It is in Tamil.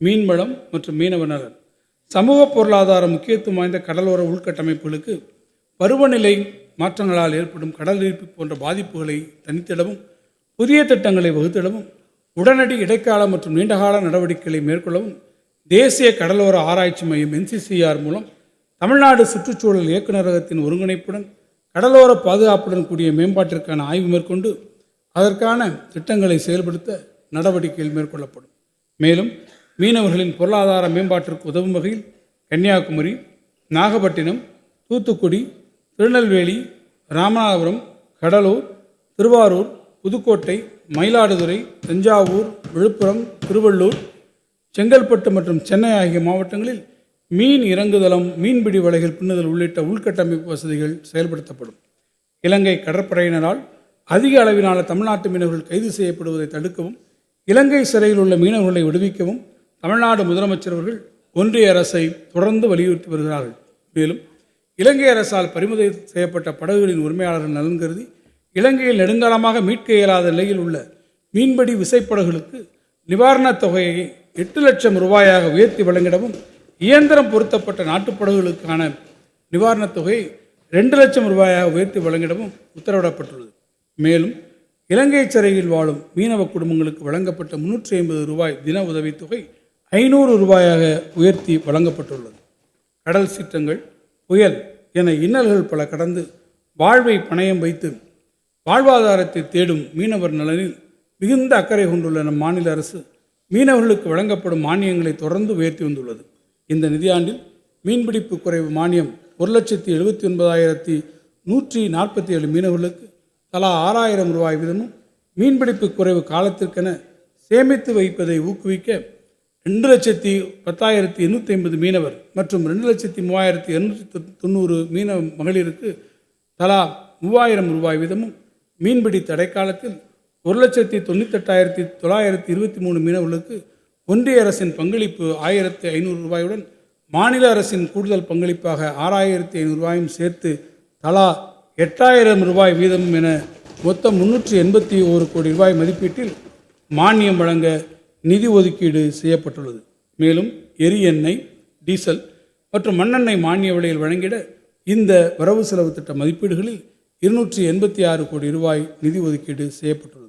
மீன்வளம் மற்றும் மீனவ நலன். சமூக பொருளாதார முக்கியத்துவம் வாய்ந்த கடலோர உள்கட்டமைப்புகளுக்கு பருவநிலை மாற்றங்களால் ஏற்படும் கடல் ஈர்ப்பு போன்ற பாதிப்புகளை தனித்திடவும் புதிய திட்டங்களை வகுத்திடவும் உடனடி இடைக்கால மற்றும் நீண்டகால நடவடிக்கைகளை மேற்கொள்ளவும் தேசிய கடலோர ஆராய்ச்சி மையம் என்சிசிஆர் மூலம் தமிழ்நாடு சுற்றுச்சூழல் இயக்குநரகத்தின் ஒருங்கிணைப்புடன் கடலோர பாதுகாப்புடன் கூடிய மேம்பாட்டிற்கான ஆய்வு மேற்கொண்டு அதற்கான திட்டங்களை செயல்படுத்த நடவடிக்கைகள் மேற்கொள்ளப்படும். மேலும் மீனவர்களின் பொருளாதார மேம்பாட்டிற்கு உதவும் வகையில் கன்னியாகுமரி நாகப்பட்டினம் தூத்துக்குடி திருநெல்வேலி ராமநாதபுரம் கடலூர் திருவாரூர் புதுக்கோட்டை மயிலாடுதுறை தஞ்சாவூர் விழுப்புரம் திருவள்ளூர் செங்கல்பட்டு மற்றும் சென்னை ஆகிய மாவட்டங்களில் மீன் இறங்குதளம் மீன்பிடி வலைகள் பின்னுதல் உள்ளிட்ட உள்கட்டமைப்பு வசதிகள் செயல்படுத்தப்படும். இலங்கை கடற்படையினரால் அதிக அளவிலான தமிழ்நாட்டு மீனவர்கள் கைது செய்யப்படுவதை தடுக்கவும் இலங்கை சிறையில் உள்ள மீனவர்களை விடுவிக்கவும் தமிழ்நாடு முதலமைச்சர் அவர்கள் ஒன்றிய அரசை தொடர்ந்து வலியுறுத்தி வருகிறார்கள். மேலும் இலங்கை அரசால் பறிமுதல் செய்யப்பட்ட படகுகளின் உரிமையாளர்கள் நலன் கருதி இலங்கையில் நெடுங்காலமாக மீட்க இயலாத நிலையில் உள்ள மீன்பிடி விசைப்படகுகளுக்கு நிவாரணத் தொகையை எட்டு லட்சம் ரூபாயாக உயர்த்தி வழங்கிடவும் இயந்திரம் பொருத்தப்பட்ட நாட்டுப்படகுகளுக்கான நிவாரணத் தொகையை ரெண்டு லட்சம் ரூபாயாக உயர்த்தி வழங்கிடவும் உத்தரவிடப்பட்டுள்ளது. மேலும் இலங்கை சிறையில் வாழும் மீனவ குடும்பங்களுக்கு வழங்கப்பட்ட முன்னூற்றி ஐம்பது ரூபாய் தின உதவித்தொகை ஐநூறு ரூபாயாக உயர்த்தி வழங்கப்பட்டுள்ளது. கடல் சீற்றங்கள் புயல் என இன்னல்கள் பல கடந்து வாழ்வை பணயம் வைத்து வாழ்வாதாரத்தை தேடும் மீனவர் நலனில் மிகுந்த அக்கறை கொண்டுள்ள நம் மாநில அரசு மீனவர்களுக்கு வழங்கப்படும் மானியங்களை தொடர்ந்து உயர்த்தி வந்துள்ளது. இந்த நிதியாண்டில் மீன்பிடிப்பு குறைவு மானியம் ஒரு லட்சத்தி எழுபத்தி ஒன்பதாயிரத்தி நூற்றி நாற்பத்தி ஏழு மீனவர்களுக்கு தலா ஆறாயிரம் ரூபாய் வீதமும் மீன்பிடிப்பு குறைவு காலத்திற்கென சேமித்து வைப்பதை ஊக்குவிக்க ரெண்டு லட்சத்தி பத்தாயிரத்தி எண்ணூற்றி ஐம்பது மீனவர் மற்றும் ரெண்டு லட்சத்தி மூவாயிரத்தி எண்ணூற்றி தொண்ணூறு மீன மகளிருக்கு தலா மூவாயிரம் ரூபாய் வீதமும் மீன்பிடி தடைக்காலத்தில் ஒரு லட்சத்தி தொண்ணூத்தெட்டாயிரத்தி தொள்ளாயிரத்தி இருபத்தி மூணு மீனவர்களுக்கு ஒன்றிய அரசின் பங்களிப்பு ஆயிரத்தி ஐநூறு ரூபாயுடன் மாநில அரசின் கூடுதல் பங்களிப்பாக ஆறாயிரத்தி ஐநூறு ரூபாயும் சேர்த்து தலா எட்டாயிரம் ரூபாய் வீதம் என மொத்தம் முன்னூற்றி எண்பத்தி ஒரு கோடி ரூபாய் மதிப்பீட்டில் மானியம் வழங்க நிதி ஒதுக்கீடு செய்யப்பட்டுள்ளது. மேலும் எரி எண்ணெய் டீசல் மற்றும் மண்ணெண்ணெய் மானிய விலையில் வழங்கிட இந்த வரவு செலவு திட்ட மதிப்பீடுகளில் இருநூற்றி எண்பத்தி ஆறு கோடி ரூபாய் நிதி ஒதுக்கீடு செய்யப்பட்டுள்ளது.